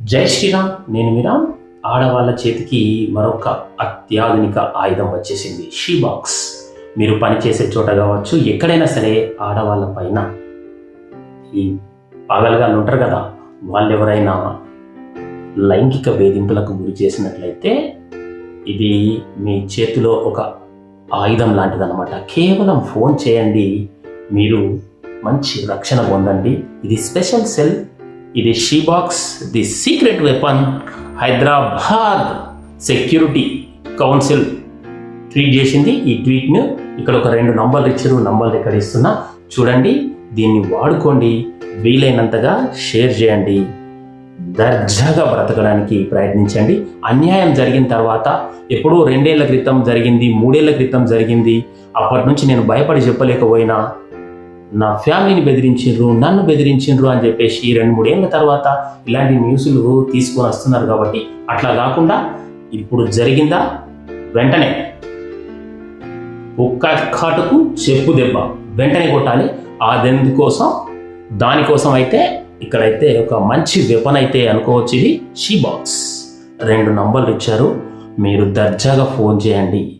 జై శ్రీరామ్ నేను మీరామ్ ఆడవాళ్ళ చేతికి మరొక అత్యాధునిక ఆయుధం వచ్చేసింది షీ బాక్స్ మీరు పనిచేసే చోట కావచ్చు ఎక్కడైనా సరే ఆడవాళ్ళ పైన. ఈ పగలుగా ఉంటారు కదా వాళ్ళు ఎవరైనా లైంగిక వేధింపులకు గురి చేసినట్లయితే ఇది మీ చేతిలో ఒక ఆయుధం లాంటిదన్నమాట. కేవలం ఫోన్ చేయండి మీరు మంచి రక్షణ పొందండి. ఇది స్పెషల్ సెల్ ఇది she box the secret weapon Hyderabad security council tweet చేసింది. ఈ ట్వీట్ను ఇక్కడ ఒక రెండు నంబర్లు ఇచ్చారు. నంబర్లు ఇక్కడ ఇస్తున్నా చూడండి. దీన్ని వాడుకోండి. వీలైనంతగా షేర్ చేయండి. దర్జాగా బ్రతకడానికి ప్రయత్నించండి. అన్యాయం జరిగిన తర్వాత ఎప్పుడో రెండేళ్ళ క్రితం జరిగింది మూడేళ్ళ క్రితం జరిగింది. అప్పటి నుంచి నేను భయపడి చెప్పలేకపోయినా నా ఫ్యామిలీని బెదిరించిండ్రు నన్ను బెదిరించిండ్రు అని చెప్పేసి ఈ రెండు మూడేళ్ళ తర్వాత ఇలాంటి న్యూస్లు తీసుకొని వస్తున్నారు కాబట్టి అట్లా కాకుండా ఇప్పుడు జరిగిందా? వెంటనే. ఒక్క కాటుకు చెప్పు దెబ్బ. వెంటనే కొట్టాలి. అదెందుకోసం? దానికోసం అయితే ఇక్కడైతే ఒక మంచి వెపన్ అయితే అనుకోవచ్చు. ఇది షీ బాక్స్. రెండు నంబర్లు ఇచ్చారు. మీరు దర్జాగా ఫోన్ చేయండి.